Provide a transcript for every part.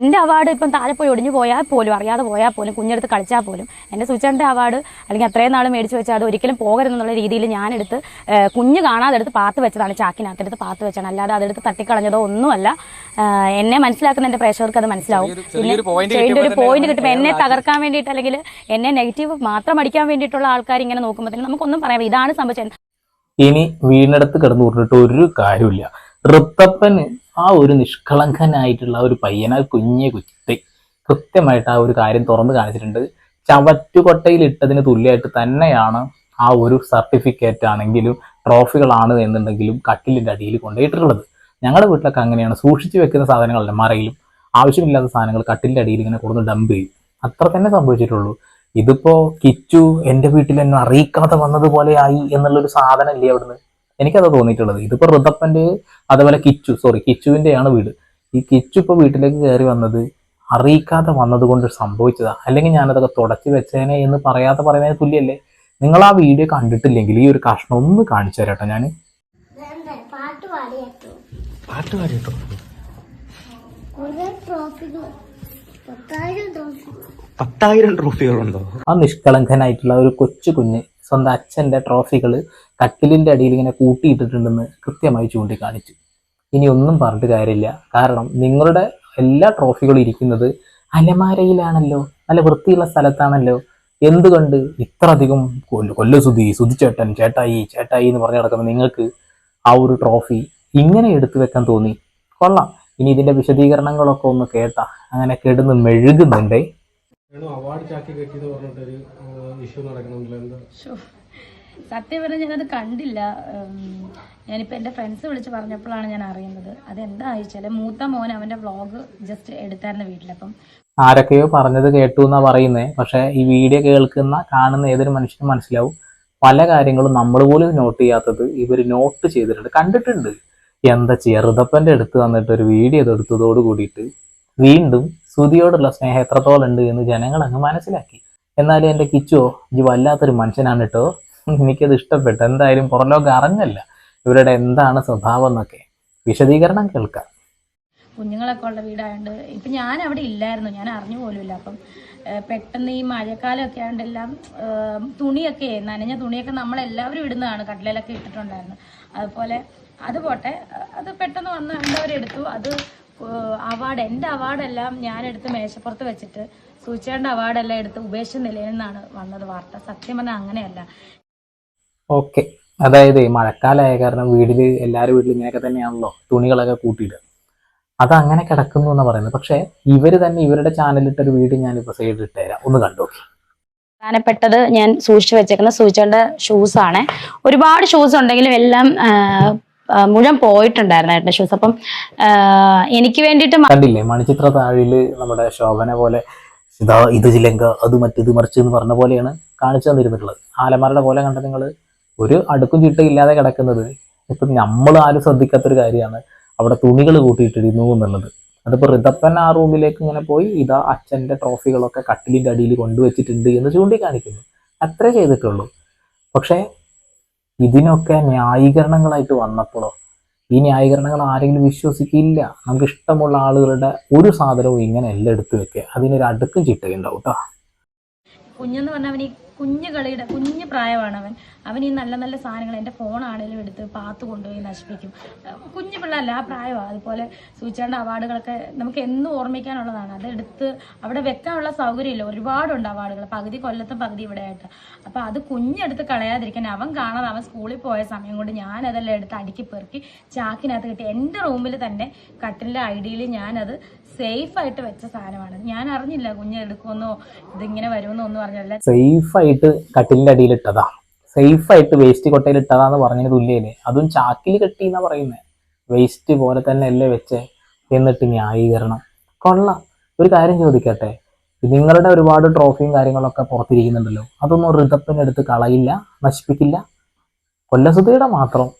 എന്റെ അവാർഡ് ഇപ്പം താഴെ പോയി ഒടിഞ്ഞു പോയാൽ പോലും അറിയാതെ പോയാൽ പോലും കുഞ്ഞെടുത്ത് കളിച്ചാൽ പോലും എന്റെ സുച്ചന്റെ അവാർഡ് അല്ലെങ്കിൽ അത്രയും നാൾ മേടിച്ച് വെച്ചാൽ അത് ഒരിക്കലും പോകരുതെന്നുള്ള രീതിയിൽ ഞാനെടുത്ത് കുഞ്ഞ് കാണാതെ എടുത്ത് പാത്ത് വെച്ചതാണ് ചാക്കിനകത്തെടുത്ത് പാത്ത് വെച്ചാണ്. അല്ലാതെ അതെടുത്ത് തട്ടിക്കളഞ്ഞതോ ഒന്നുമല്ല. എന്നെ മനസ്സിലാക്കുന്ന എന്റെ പ്രേക്ഷകർക്ക് അത് മനസ്സിലാവും. പിന്നെ കിട്ടിയപ്പോൾ തന്നെ പോയിന്റ് കിട്ടുമ്പോൾ എന്നെ തകർക്കാൻ വേണ്ടിയിട്ട് അല്ലെങ്കിൽ എന്നെ നെഗറ്റീവ് മാത്രം അടിക്കാൻ വേണ്ടിയിട്ടുള്ള ആൾക്കാർ ഇങ്ങനെ നോക്കുമ്പോഴത്തേനും നമുക്കൊന്നും പറയാം. ഇതാണ് സംഭവിച്ചത്. ഇനി വീടിനടുത്ത് കിടന്നു കൊടുത്തിട്ട് ഒരു കാര്യമില്ല ഋത്തപ്പന് ആ ഒരു നിഷ്കളങ്കനായിട്ടുള്ള ഒരു പയ്യന കുഞ്ഞെ കുത്തി. കൃത്യമായിട്ട് ആ ഒരു കാര്യം തുറന്നു കാണിച്ചിട്ടുണ്ട്. ചവറ്റുകൊട്ടയിൽ ഇട്ടതിന് തുല്യമായിട്ട് തന്നെയാണ് ആ ഒരു സർട്ടിഫിക്കറ്റ് ആണെങ്കിലും ട്രോഫികളാണ് എന്നുണ്ടെങ്കിലും കട്ടിലിന്റെ അടിയിൽ കൊണ്ടുപോയിട്ടുള്ളത്. ഞങ്ങളുടെ വീട്ടിലൊക്കെ അങ്ങനെയാണ്. സൂക്ഷിച്ചു വെക്കുന്ന സാധനങ്ങളല്ല മറയിലും. ആവശ്യമില്ലാത്ത സാധനങ്ങൾ കട്ടിലിന്റെ അടിയിൽ ഇങ്ങനെ കൊടുന്ന് ഡംപ് ചെയ്യും. അത്ര തന്നെ സംഭവിച്ചിട്ടുള്ളൂ. ഇതിപ്പോ കിച്ചു എന്റെ വീട്ടിൽ എന്നെ അറിയിക്കാതെ വന്നതുപോലെ ആയി എന്നുള്ളൊരു സാധനം ഇല്ലേ അവിടുന്ന്? എനിക്കത് തോന്നിയിട്ടുള്ളത്. ഇതിപ്പോൾ ഋതപ്പന്റെ അതേപോലെ കിച്ചു സോറി കിച്ചുവിന്റെയാണ് വീട്. ഈ കിച്ചു ഇപ്പൊ വീട്ടിലേക്ക് കയറി വന്നത് അറിയിക്കാതെ വന്നത് കൊണ്ട് സംഭവിച്ചതാ. അല്ലെങ്കിൽ ഞാനതൊക്കെ തുടച്ചു വെച്ചേനെ എന്ന് പറയാതെ പറയുന്നതിന് തുല്യല്ലേ? നിങ്ങൾ ആ വീഡിയോ കണ്ടിട്ടില്ലെങ്കിൽ ഈ ഒരു കഷ്ണം ഒന്ന് കാണിച്ചു തരാട്ടോ ഞാൻ പാട്ട് പത്തായിരം ട്രോഫികളുണ്ടോ? ആ നിഷ്കളങ്കനായിട്ടുള്ള ഒരു കൊച്ചു കുഞ്ഞ് സ്വന്തം അച്ഛന്റെ ട്രോഫികൾ കട്ടിലിന്റെ അടിയിൽ ഇങ്ങനെ കൂട്ടിയിട്ടിട്ടുണ്ടെന്ന് കൃത്യമായി ചൂണ്ടിക്കാണിച്ചു. ഇനി ഒന്നും പറഞ്ഞിട്ട് കാര്യമില്ല. കാരണം നിങ്ങളുടെ എല്ലാ ട്രോഫികളും ഇരിക്കുന്നത് അലമാരയിലാണല്ലോ. നല്ല വൃത്തിയുള്ള സ്ഥലത്താണല്ലോ. എന്തുകൊണ്ട് ഇത്ര അധികം കൊല്ല കൊല്ലസുതി സുതിച്ചേട്ടൻ ചേട്ടായി ചേട്ടായി എന്ന് പറഞ്ഞു നടക്കുന്ന നിങ്ങൾക്ക് ആ ഒരു ട്രോഫി ഇങ്ങനെ എടുത്തു വെക്കാൻ തോന്നി? കൊള്ളാം. ഇനി ഇതിന്റെ വിശദീകരണങ്ങളൊക്കെ ഒന്ന് കേട്ടാ. അങ്ങനെ കേടുന്ന് മെഴുകുന്നുണ്ടേ. അവാർഡ് ചാക്കി കെട്ടിയെന്ന് പറഞ്ഞിട്ടൊരു ഇഷ്യൂ നടക്കുന്നുണ്ടല്ലോ. എന്താ? സത്യം പറഞ്ഞാൽ ഞാനത് കണ്ടില്ല. ഞാനിപ്പോൾ എന്റെ ഫ്രണ്ട്സ് വിളിച്ച് പറഞ്ഞപ്പോഴാണ് ഞാൻ അറിയുന്നത്. അതെന്താ വെച്ചാൽ മൂത്ത മോൻ അവന്റെ വ്ളോഗ് ജസ്റ്റ് എടുത്തായിരുന്നു വീട്ടിലപ്പം ആരൊക്കെയോ പറഞ്ഞത് കേട്ടു എന്നാ പറയുന്നത് പക്ഷെ ഈ വീഡിയോ കേൾക്കുന്ന കാണുന്ന ഏതൊരു മനുഷ്യനും മനസ്സിലാവും. പല കാര്യങ്ങളും നമ്മൾ പോലും നോട്ട് ചെയ്യാത്തത് ഇവർ നോട്ട് ചെയ്തിട്ടുണ്ട്. കണ്ടിട്ടുണ്ട്. എന്താ ചെറുതപ്പന്റെ അടുത്ത് വന്നിട്ട് ഒരു വീഡിയോ എടുത്തതോട് കൂടിയിട്ട് വീണ്ടും ശ്രുതിയോടുള്ള സ്നേഹം എത്രത്തോളം ഉണ്ട് എന്ന് ജനങ്ങൾ അങ്ങ് മനസ്സിലാക്കി. എന്നാലും എന്റെ കിച്ചോ ഇത് വല്ലാത്തൊരു മനുഷ്യനാണ് കേട്ടോ. എനിക്കത് ഇഷ്ടപ്പെട്ടു. എന്തായാലും പുറലോകം അറിഞ്ഞല്ല ഇവരുടെ എന്താണ് സ്വഭാവം എന്നൊക്കെ. വിശദീകരണം കേൾക്കാം. കുഞ്ഞുങ്ങളൊക്കെ ഉള്ള വീടായതുകൊണ്ട് ഇപ്പം ഞാൻ അവിടെ ഇല്ലായിരുന്നു. ഞാൻ അറിഞ്ഞു പോലുമില്ല. അപ്പം പെട്ടെന്ന് ഈ മഴക്കാലമൊക്കെ ആയതുകൊണ്ട് എല്ലാം തുണിയൊക്കെ നനഞ്ഞ തുണിയൊക്കെ നമ്മളെല്ലാവരും ഇടുന്നതാണ്. കട്ടിലൊക്കെ ഇട്ടിട്ടുണ്ടായിരുന്നു. അതുപോലെ അത് പോട്ടെ അത് പെട്ടെന്ന് വന്ന് കണ്ടവരെടുത്തു അത് അവാർഡ് എന്റെ അവാർഡെല്ലാം ഞാൻ എടുത്ത് മേശപ്പുറത്ത് വെച്ചിട്ട് സൂചിച്ചേണ്ട അവാർഡെല്ലാം എടുത്ത് ഉപേക്ഷ നിലയിൽ നിന്നാണ് വന്നത് വാർത്ത. സത്യം പറഞ്ഞാൽ അങ്ങനെയല്ല. ഓക്കെ. അതായത് മഴക്കാലമായ കാരണം വീട്ടിൽ എല്ലാവരും വീട്ടിലും ഇങ്ങനെയൊക്കെ തന്നെയാണല്ലോ തുണികളൊക്കെ കൂട്ടിയിട്ട് അത് അങ്ങനെ കിടക്കുന്നു എന്ന് പറയുന്നത്. പക്ഷെ ഇവർ തന്നെ ഇവരുടെ ചാനലിട്ടൊരു വീഡിയോ ഞാനിപ്പോൾ സൈഡിൽ ഇട്ടുതരാം ഒന്ന് കണ്ടു പ്രധാനപ്പെട്ടത് ഞാൻ സൂക്ഷിച്ചു വെച്ചേക്കുന്ന സൂചിച്ചേണ്ട ഷൂസ് ആണ്. ഒരുപാട് ഷൂസ് ഉണ്ടെങ്കിലും എല്ലാം മുഴുവൻ പോയിട്ടുണ്ടായിരുന്നു ഷൂസ് അപ്പം എനിക്ക് വേണ്ടിട്ട് കണ്ടില്ലേ മണിച്ചിത്ര താഴിൽ നമ്മുടെ ശോഭന പോലെ ഇതാ ഇത് ചിലങ്ക അത് മറ്റേത് മറിച്ച് എന്ന് പറഞ്ഞ പോലെയാണ് കാണിച്ചു തന്നിരുന്നിട്ടുള്ളത്. ആലമാരുടെ പോലെ കണ്ട നിങ്ങൾ ഒരു അടുക്കും ചിട്ടയും ഇല്ലാതെ കിടക്കുന്നത്. ഇപ്പം നമ്മൾ ആരും ശ്രദ്ധിക്കാത്തൊരു കാര്യമാണ് അവിടെ തുണികൾ കൂട്ടിയിട്ടിരുന്നു എന്നുള്ളത്. അതിപ്പോൾ ഋതപ്പൻ ആ റൂമിലേക്ക് ഇങ്ങനെ പോയി ഇതാ അച്ഛന്റെ ട്രോഫികളൊക്കെ കട്ടിലിന്റെ അടിയിൽ കൊണ്ടുവച്ചിട്ടുണ്ട് എന്ന് ചൂണ്ടിക്കാണിക്കുന്നു. അത്രേ ചെയ്തിട്ടുള്ളൂ. പക്ഷേ ഇതിനൊക്കെ ന്യായീകരണങ്ങളായിട്ട് വന്നപ്പോഴോ? ഈ ന്യായീകരണങ്ങൾ ആരെങ്കിലും വിശ്വസിക്കില്ല. നമുക്ക് ഇഷ്ടമുള്ള ആളുകളുടെ ഒരു സാധനവും ഇങ്ങനെ എല്ലാം എടുത്തു വെക്കുക. അതിനൊരു അടുക്കും ചിട്ടയുണ്ടാവും കേട്ടോ കുഞ്ഞെന്ന് പറഞ്ഞാൽ കുഞ്ഞു കളിയുടെ കുഞ്ഞു പ്രായമാണ് അവൻ അവൻ ഈ നല്ല നല്ല സാധനങ്ങൾ എന്റെ ഫോണാണേലും എടുത്ത് പാത്ത് കൊണ്ടുപോയി നശിപ്പിക്കും. കുഞ്ഞു പിള്ളേരല്ല ആ പ്രായമാണ് അതുപോലെ സൂചിച്ചേണ്ട അവാർഡുകളൊക്കെ നമുക്ക് എന്നും ഓർമ്മിക്കാനുള്ളതാണ്. അത് എടുത്ത് അവിടെ വെക്കാനുള്ള സൗകര്യമില്ല. ഒരുപാടുണ്ട് അവാർഡുകൾ. പകുതി കൊല്ലത്തും പകുതി ഇവിടെ ആയിട്ട്. അപ്പോൾ അത് കുഞ്ഞെടുത്ത് കളയാതിരിക്കാൻ അവൻ കാണാതെ അവൻ സ്കൂളിൽ പോയ സമയം കൊണ്ട് ഞാനതെല്ലാം എടുത്ത് അടുക്കി പെറുക്കി ചാക്കിനകത്ത് കിട്ടി എന്റെ റൂമിൽ തന്നെ കട്ടിലിന്റെ ഐഡിയിൽ ഞാനത് സേഫായിട്ട് വെച്ച സാധനമാണ്. ഞാൻ അറിഞ്ഞില്ല കുഞ്ഞെടുക്കുമെന്നോ ഇതിങ്ങനെ വരുമെന്നോ ഒന്നും പറഞ്ഞല്ല സേഫായിട്ട് കട്ടിലിന്റെ അടിയിൽ ഇട്ടതാ സേഫ് ആയിട്ട് വേസ്റ്റ് കൊട്ടയിൽ ഇട്ടതാന്ന് പറഞ്ഞതിന് തുല്യല്ലേ? അതും ചാക്കിൽ കെട്ടി എന്നാ പറയുന്നത് വേസ്റ്റ് പോലെ തന്നെ അല്ലേ വെച്ച്? എന്നിട്ട് ന്യായീകരണം. കൊള്ളാം. ഒരു കാര്യം ചോദിക്കട്ടെ? നിങ്ങളുടെ ഒരുപാട് ട്രോഫിയും കാര്യങ്ങളൊക്കെ പുറത്തിരിക്കുന്നുണ്ടല്ലോ. അതൊന്നും റിതപ്പിനെടുത്ത് കളയില്ല നശിപ്പിക്കില്ല. കൊല്ലസുതിയുടെ മാത്രം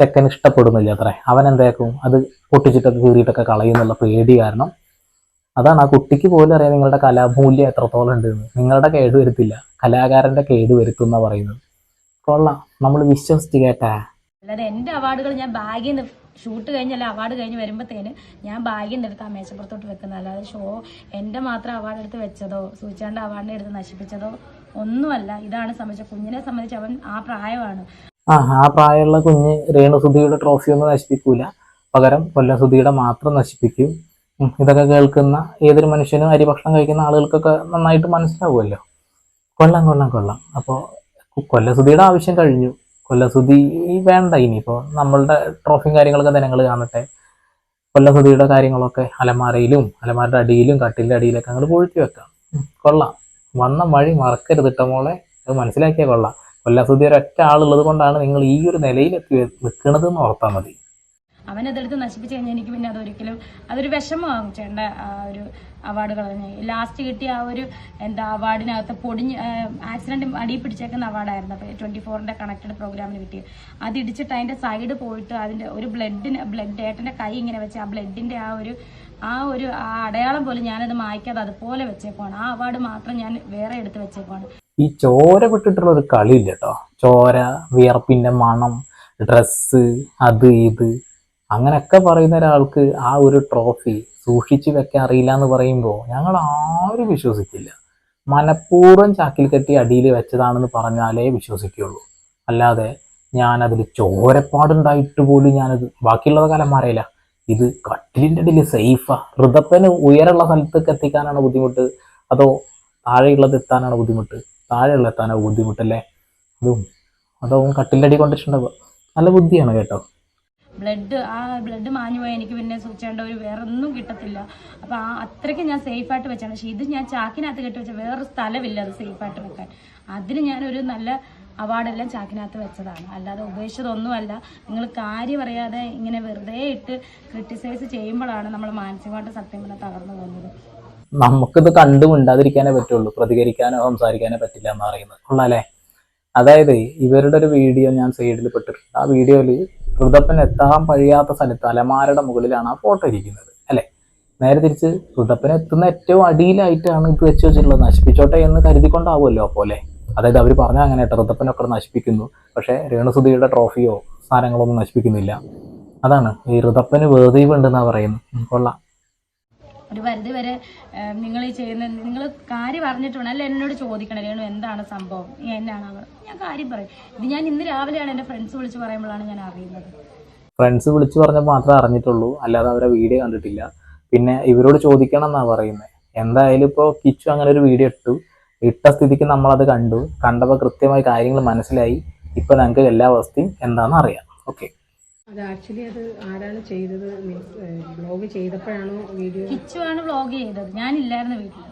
ചെക്കൻ ഇഷ്ടപ്പെടുന്നില്ല അത്രേ. അവൻ എന്തേക്കും അത് പൊട്ടിച്ചിട്ടൊക്കെ കീറിയിട്ടൊക്കെ കളയുന്നുള്ള പേടി കാരണം അതാണ് ആ കുട്ടിക്ക് പോലും അറിയാം നിങ്ങളുടെ കലാമൂല്യം എത്രത്തോളം ഉണ്ട് എന്ന് നിങ്ങളുടെ കേട് വരുത്തില്ല. കലാകാരന്റെ കേട് വരുത്തും എന്നാ പറയുന്നത്. കൊള്ളാം. നമ്മൾ വിശ്വസിച്ച് കേട്ടാ. അല്ലാതെ എന്റെ അവാർഡുകൾ ഞാൻ ബാഗിൽ നിന്ന് ഷൂട്ട് കഴിഞ്ഞല്ല അവാർഡ് കഴിഞ്ഞ് വരുമ്പോഴത്തേന് ഞാൻ ബാഗിൽ നിന്ന് എടുത്ത് ആ മേശപ്പുറത്തോട്ട് വെക്കുന്നത്. അല്ലാതെ ഷോ എന്റെ മാത്രം അവാർഡ് എടുത്ത് വെച്ചതോ സൂചിച്ചാണ്ട് അവാർഡിനെ എടുത്ത് നശിപ്പിച്ചതോ ഒന്നുമല്ല. ഇതാണ് സംബന്ധിച്ച കുഞ്ഞിനെ സംബന്ധിച്ച് അവൻ ആ പ്രായമാണ്. ആ ആ പ്രായമുള്ള കുഞ്ഞ് രേണുസുധിയുടെ ട്രോഫി ഒന്നും നശിപ്പിക്കൂല. പകരം കൊല്ലം സുധിയുടെ മാത്രം നശിപ്പിക്കും. ഇതൊക്കെ കേൾക്കുന്ന ഏതൊരു മനുഷ്യനും അരി ഭക്ഷണം കഴിക്കുന്ന ആളുകൾക്കൊക്കെ നന്നായിട്ട് മനസ്സിലാവുമല്ലോ. കൊള്ളാം കൊള്ളാം കൊള്ളാം. അപ്പോൾ കൊല്ലസുതിയുടെ ആവശ്യം കഴിഞ്ഞു. കൊല്ലസുതി വേണ്ട ഇനിയിപ്പോൾ നമ്മളുടെ ട്രോഫിയും കാര്യങ്ങളൊക്കെ ജനങ്ങൾ കാണട്ടെ. കൊല്ലസുതിയുടെ കാര്യങ്ങളൊക്കെ അലമാരയിലും അലമാരുടെ അടിയിലും കട്ടിലിന്റെ അടിയിലൊക്കെ അങ്ങോട്ട് പൊഴുത്തി വെക്കാം. കൊള്ളാം. വന്ന വഴി മറക്കരുത് ഇട്ട മോളെ. അത് മനസ്സിലാക്കിയാൽ കൊള്ളാം. കൊല്ലസുതി ഒരൊറ്റ ആളുള്ളത് കൊണ്ടാണ് നിങ്ങൾ ഈ ഒരു നിലയിലെത്തി നിൽക്കുന്നത് എന്ന് ഓർത്താൽ മതി. അവൻ അതെടുത്ത് നശിപ്പിച്ച് കഴിഞ്ഞാൽ എനിക്ക് പിന്നെ അതൊരിക്കലും അതൊരു വിഷമമാകും ചേണ്ട ആ ഒരു അവാർഡ് കളഞ്ഞ് ലാസ്റ്റ് കിട്ടിയ ആ ഒരു എന്താ അവാർഡിനകത്ത് പൊടിഞ്ഞ് ആക്സിഡന്റ് അടിയിൽ പിടിച്ചേക്കുന്ന അവാർഡായിരുന്നു അപ്പോൾ ട്വന്റി ഫോറിന്റെ കണക്റ്റഡ് പ്രോഗ്രാമിന് കിട്ടിയത് അത് ഇടിച്ചിട്ട് അതിന്റെ സൈഡ് പോയിട്ട് അതിന്റെ ഒരു ബ്ലഡിന് ബ്ലഡ് ഏട്ടന്റെ കൈ ഇങ്ങനെ വെച്ച് ആ ബ്ലഡിന്റെ ആ ഒരു ആ ഒരു ആ അടയാളം പോലും ഞാനത് മായ്ക്കാതെ അതുപോലെ വെച്ചേക്കുവാണ്. ആ അവാർഡ് മാത്രം ഞാൻ വേറെ എടുത്ത് വെച്ചേക്കുവാണ്. ഈ ചോര വിട്ടിട്ടുള്ള ഒരു കളിയില്ല കേട്ടോ ചോര വിയർപ്പിന്റെ മണം ഡ്രസ്സ് അത് ഇത്. അങ്ങനെയൊക്കെ പറയുന്ന ഒരാൾക്ക് ആ ഒരു ട്രോഫി സൂക്ഷിച്ചു വെക്കാൻ അറിയില്ല എന്ന് പറയുമ്പോൾ ഞങ്ങൾ ആരും വിശ്വസിക്കില്ല. മനഃപൂർവം ചാക്കിൽ കെട്ടി അടിയിൽ വെച്ചതാണെന്ന് പറഞ്ഞാലേ വിശ്വസിക്കുള്ളൂ അല്ലാതെ ഞാനതിൽ ചോരപ്പാടുണ്ടായിട്ട് പോലും ഞാനത് ബാക്കിയുള്ളത് കാലം മാറിയില്ല. ഇത് കട്ടിലിന്റെ അടിയിൽ സേഫാ ഹൃദപ്പന് ഉയരമുള്ള സ്ഥലത്തേക്ക് എത്തിക്കാനാണ് ബുദ്ധിമുട്ട്? അതോ താഴെയുള്ളത് എത്താനാണ് ബുദ്ധിമുട്ട്? താഴെയുള്ള എത്താനാണ് ബുദ്ധിമുട്ടല്ലേ? അതും അതോ കട്ടിലിന്റെ അടി കൊണ്ടിട്ടുണ്ടാവുക. നല്ല ബുദ്ധിയാണ് കേട്ടോ. ബ്ലഡ് ആ ബ്ലഡ് മാഞ്ഞു പോയാൽ എനിക്ക് പിന്നെ സൂക്ഷിക്കേണ്ട ഒരു വേറെ ഒന്നും കിട്ടത്തില്ല. അപ്പോൾ ആ അത്രയ്ക്ക് ഞാൻ സേഫായിട്ട് വെച്ചാണ്. പക്ഷേ ഇത് ഞാൻ ചാക്കിനകത്ത് കെട്ടി വെച്ച വേറൊരു സ്ഥലമില്ല അത് സേഫായിട്ട് വെക്കാൻ. അതിന് ഞാനൊരു നല്ല അവാർഡെല്ലാം ചാക്കിനകത്ത് വെച്ചതാണ്. അല്ലാതെ ഉപേക്ഷിച്ചതൊന്നുമല്ല. നിങ്ങൾ കാര്യം അറിയാതെ ഇങ്ങനെ വെറുതെ ഇട്ട് ക്രിട്ടിസൈസ് ചെയ്യുമ്പോഴാണ് നമ്മൾ മാനസികമായിട്ട് സത്യം പറഞ്ഞാൽ തകർന്നു പോകുന്നത്. നമുക്കിത് കണ്ടു മിണ്ടാതിരിക്കാനേ പറ്റുള്ളൂ. പ്രതികരിക്കാനോ സംസാരിക്കാനോ പറ്റില്ല എന്ന് പറയുന്നത്. അതായത് ഇവരുടെ ഒരു വീഡിയോ ഞാൻ സൈഡിൽ പെട്ടിട്ടുണ്ട്. ആ വീഡിയോയിൽ ഋതപ്പൻ എത്താൻ കഴിയാത്ത സ്ഥലത്ത് അലമാരയുടെ മുകളിലാണ് ആ ഫോട്ടോ ഇരിക്കുന്നത് അല്ലേ? നേരെ തിരിച്ച് ഋതപ്പൻ എത്തുന്ന ഏറ്റവും അടിയിലായിട്ടാണ് ഇത് വെച്ച് വെച്ചിട്ടുള്ളത്. നശിപ്പിച്ചോട്ടെ എന്ന് കരുതിക്കൊണ്ടാവുമല്ലോ പോലെ അതായത് അവർ പറഞ്ഞ അങ്ങനെ കേട്ടോ ഋതപ്പനൊക്കെ നശിപ്പിക്കുന്നു. പക്ഷേ രേണുസുധിയുടെ ട്രോഫിയോ സാധനങ്ങളൊന്നും നശിപ്പിക്കുന്നില്ല. അതാണ് ഈ ഋതപ്പന് വേദീവ് പറയുന്നത്. കൊള്ളാം. ഒരു പരിധി വരെ നിങ്ങൾ ഈ ചെയ്യുന്ന നിങ്ങൾ കാര്യം പറഞ്ഞിട്ടുണ്ട് അല്ല? എന്നോട് ചോദിക്കണം. രേണു എന്താണ് സംഭവം? എന്നാണ് അവർ ഞാൻ കാര്യം പറയും. ഇത് ഞാൻ ഇന്ന് രാവിലെയാണ് എന്റെ ഫ്രണ്ട്സ് വിളിച്ച് പറയുമ്പോഴാണ് ഞാൻ അറിയുന്നത്. ഫ്രണ്ട്സ് വിളിച്ച് പറഞ്ഞപ്പോൾ മാത്രമേ അറിഞ്ഞിട്ടുള്ളൂ. അല്ലാതെ അവരെ വീഡിയോ കണ്ടിട്ടില്ല. പിന്നെ ഇവരോട് ചോദിക്കണം എന്നാണ് പറയുന്നത് എന്തായാലും ഇപ്പോൾ കിച്ചു അങ്ങനെ ഒരു വീഡിയോ ഇട്ടു. ഇട്ട സ്ഥിതിക്ക് നമ്മളത് കണ്ടു. കണ്ടപ്പോൾ കൃത്യമായി കാര്യങ്ങൾ മനസ്സിലായി. ഇപ്പോൾ ഞങ്ങൾക്ക് എല്ലാ അവസ്ഥയും എന്താണെന്ന് അറിയാം. ഓക്കെ അത് ആക്ച്വലി അത് ആരാണ് ചെയ്തത്? മീൻസ് ബ്ലോഗ് ചെയ്തപ്പോഴാണോ വീഡിയോ? കിച്ചു ആണ് ബ്ലോഗ് ചെയ്തത്. ഞാനില്ലായിരുന്നു വീട്ടിൽ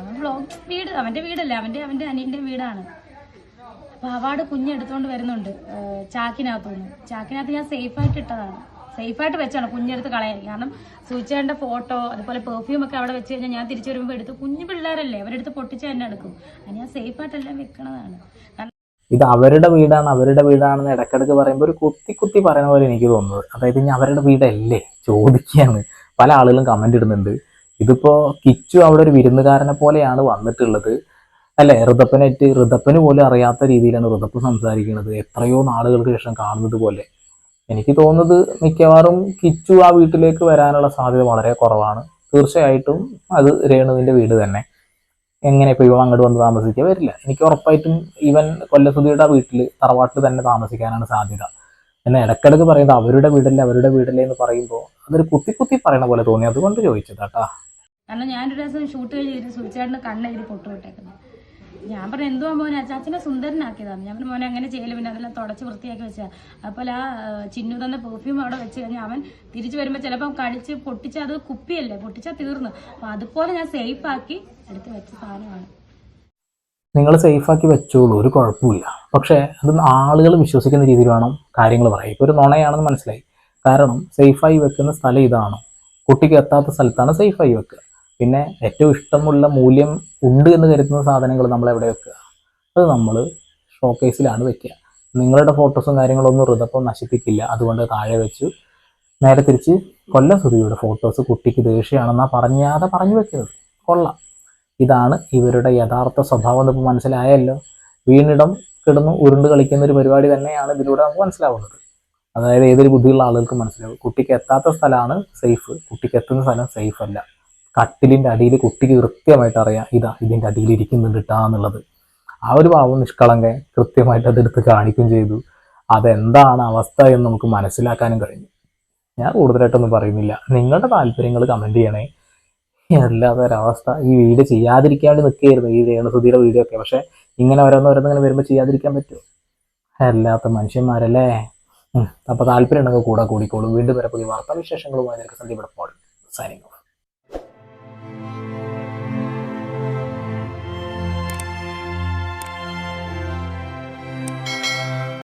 അവൻ ബ്ലോഗ് വീട് അവന്റെ വീടല്ലേ? അവന്റെ അവന്റെ അനിയന്റെ വീടാണ്. അപ്പോൾ അവാർഡ് കുഞ്ഞെടുത്തോണ്ട് വരുന്നുണ്ട് ചാക്കിനകത്തുനിന്ന്. ചാക്കിനകത്ത് ഞാൻ സേഫായിട്ട് ഇട്ടതാണ്. സേഫായിട്ട് വെച്ചാണ് കുഞ്ഞെടുത്ത് കളയാൻ. കാരണം സൂചിച്ചേണ്ട ഫോട്ടോ അതുപോലെ പെർഫ്യൂം ഒക്കെ അവിടെ വെച്ച് കഴിഞ്ഞാൽ ഞാൻ തിരിച്ചു വരുമ്പോൾ എടുത്ത് കുഞ്ഞു പിള്ളേരല്ലേ? അവരെടുത്ത് പൊട്ടിച്ച് തന്നെ എടുക്കും. അത് ഞാൻ സേഫായിട്ടെല്ലാം വെക്കണതാണ്. കാരണം ഇത് അവരുടെ വീടാണ് അവരുടെ വീടാണെന്ന് ഇടയ്ക്കിടയ്ക്ക് പറയുമ്പോൾ ഒരു കുത്തി കുത്തി പറയുന്ന പോലെ എനിക്ക് തോന്നുന്നത്. അതായത് ഇനി അവരുടെ വീടല്ലേ? ചോദിക്കുകയാണ് പല ആളുകളും കമന്റ് ഇടുന്നുണ്ട്. ഇതിപ്പോൾ കിച്ചു അവിടെ ഒരു വിരുന്നുകാരനെ പോലെയാണ് വന്നിട്ടുള്ളത്. അല്ലെ? ഋതപ്പനായിട്ട് ഋതപ്പന് പോലും അറിയാത്ത രീതിയിലാണ് ഋതപ്പ് സംസാരിക്കുന്നത്. എത്രയോ നാളുകൾക്ക് ശേഷം കാണുന്നത് പോലെ. എനിക്ക് തോന്നുന്നത് മിക്കവാറും കിച്ചു ആ വീട്ടിലേക്ക് വരാനുള്ള സാധ്യത വളരെ കുറവാണ്. തീർച്ചയായിട്ടും അത് രേണുവിന്റെ വീട് തന്നെ. എങ്ങനെ ഇപ്പോൾ ഇവ അങ്ങോട്ട് വന്ന് താമസിക്കുക വരില്ല. എനിക്ക് ഉറപ്പായിട്ടും ഇവൻ കൊല്ലസുധിയുടെ വീട്ടിൽ തറവാട്ടിൽ തന്നെ താമസിക്കാനാണ് സാധ്യത. എന്നെ ഇടയ്ക്കിടയ്ക്ക് പറയുന്നത് അവരുടെ വീടല്ലേ അവരുടെ വീടല്ലേ എന്ന് പറയുമ്പോൾ അതൊരു കുത്തി കുത്തി പറയണ പോലെ തോന്നി. അതുകൊണ്ട് ചോദിച്ചതാട്ടാ കാരണം ഞാനൊരു ദിവസം ഷൂട്ട് കഴിഞ്ഞ് സൂചിച്ചേട്ടന് കണ്ണെഴുതി പൊട്ടു വിട്ടേക്കുന്നത് ഞാൻ പറഞ്ഞു എന്തുവാ മോനെ? അച്ചാച്ചനെ സുന്ദരനാക്കിയതാണ്. ഞാൻ പറഞ്ഞു മോനെ അങ്ങനെ ചെയ്യൽ പിന്നെ അതെല്ലാം തുടച്ച് വൃത്തിയാക്കി വെച്ചാൽ അപ്പോൾ ആ ചിന്നു തന്ന പെർഫ്യൂം അവിടെ വെച്ച് കഴിഞ്ഞാൽ അവൻ തിരിച്ചു വരുമ്പോൾ ചിലപ്പം കടിച്ച് പൊട്ടിച്ച അത് കുപ്പിയല്ലേ പൊട്ടിച്ചാൽ തീർന്നു. അപ്പോൾ അതുപോലെ ഞാൻ സേഫ് ആക്കി എടുത്ത് വെച്ച സാധനമാണ്. നിങ്ങൾ സേഫാക്കി വെച്ചോളൂ ഒരു കുഴപ്പമില്ല. പക്ഷേ അത് ആളുകൾ വിശ്വസിക്കുന്ന രീതിയിൽ വേണം കാര്യങ്ങൾ പറയാം ഇപ്പോൾ ഒരു നുണയാണെന്ന് മനസ്സിലായി. കാരണം സേഫായി വെക്കുന്ന സ്ഥലം ഇതാണ്. കുട്ടിക്ക് എത്താത്ത സ്ഥലത്താണ് സേഫായി വെക്കുക. പിന്നെ ഏറ്റവും ഇഷ്ടമുള്ള മൂല്യം ഉണ്ട് എന്ന് കരുതുന്ന സാധനങ്ങൾ നമ്മൾ എവിടെ വെക്കുക? അത് നമ്മൾ ഷോക്കേസിലാണ് വെക്കുക. നിങ്ങളുടെ ഫോട്ടോസും കാര്യങ്ങളൊന്നും ഋതപ്പം നശിപ്പിക്കില്ല. അതുകൊണ്ട് താഴെ വെച്ചു നേരെ തിരിച്ച് കൊല്ലം സുധിയുടെ ഫോട്ടോസ് കുട്ടിക്ക് ദേഷ്യമാണെന്നാ പറഞ്ഞാതെ പറഞ്ഞു വെക്കുന്നത് കൊള്ളാം. ഇതാണ് ഇവരുടെ യഥാർത്ഥ സ്വഭാവം എന്ന് ഇപ്പോൾ മനസ്സിലായല്ലോ. വീണിടം കിടന്നു ഉരുണ്ട് കളിക്കുന്ന ഒരു പരിപാടി തന്നെയാണ് ഇതിലൂടെ നമുക്ക് മനസ്സിലാവുന്നത്. അതായത് ഏതൊരു ബുദ്ധിയുള്ള ആളുകൾക്കും മനസ്സിലാവും. കുട്ടിക്ക് എത്താത്ത സ്ഥലമാണ് സേഫ്. കുട്ടിക്ക് എത്തുന്ന സ്ഥലം സേഫ് അല്ല കട്ടിലിന്റെ അടിയിൽ കുട്ടിക്ക് കൃത്യമായിട്ട് അറിയാം ഇതാ ഇതിന്റെ അടിയിൽ ഇരിക്കുന്നുണ്ട് എന്നുള്ളത്. ആ ഒരു പാവം നിഷ്കളങ്കൻ കൃത്യമായിട്ട് അതെടുത്ത് കാണിക്കുകയും ചെയ്തു. അതെന്താണ് അവസ്ഥ എന്ന് നമുക്ക് മനസ്സിലാക്കാനും കഴിഞ്ഞു. ഞാൻ കൂടുതലായിട്ടൊന്നും പറയുന്നില്ല. നിങ്ങളുടെ താല്പര്യങ്ങൾ കമന്റ് ചെയ്യണേ. അല്ലാതെ ഒരവസ്ഥ. ഈ വീഡിയോ ചെയ്യാതിരിക്കാൻ വേണ്ടി നിൽക്കുകയായിരുന്നു. ഈ രേണുസുതിയുടെ വീഡിയോ ഒക്കെ. പക്ഷേ ഇങ്ങനെ ഓരോന്നോരോന്ന് ഇങ്ങനെ വരുമ്പോൾ ചെയ്യാതിരിക്കാൻ പറ്റുമോ? അല്ലാത്ത മനുഷ്യന്മാരല്ലേ? അപ്പോൾ അപ്പൊ താല്പര്യം ഉണ്ടെങ്കിൽ കൂടെ കൂടിക്കോളൂ. വീണ്ടും വരെ പുതിയ വാർത്താവിശേഷങ്ങളുമായി നിനക്ക് സന്ധ്യപ്പെടുമ്പോൾ പോൾ സൈനിങ്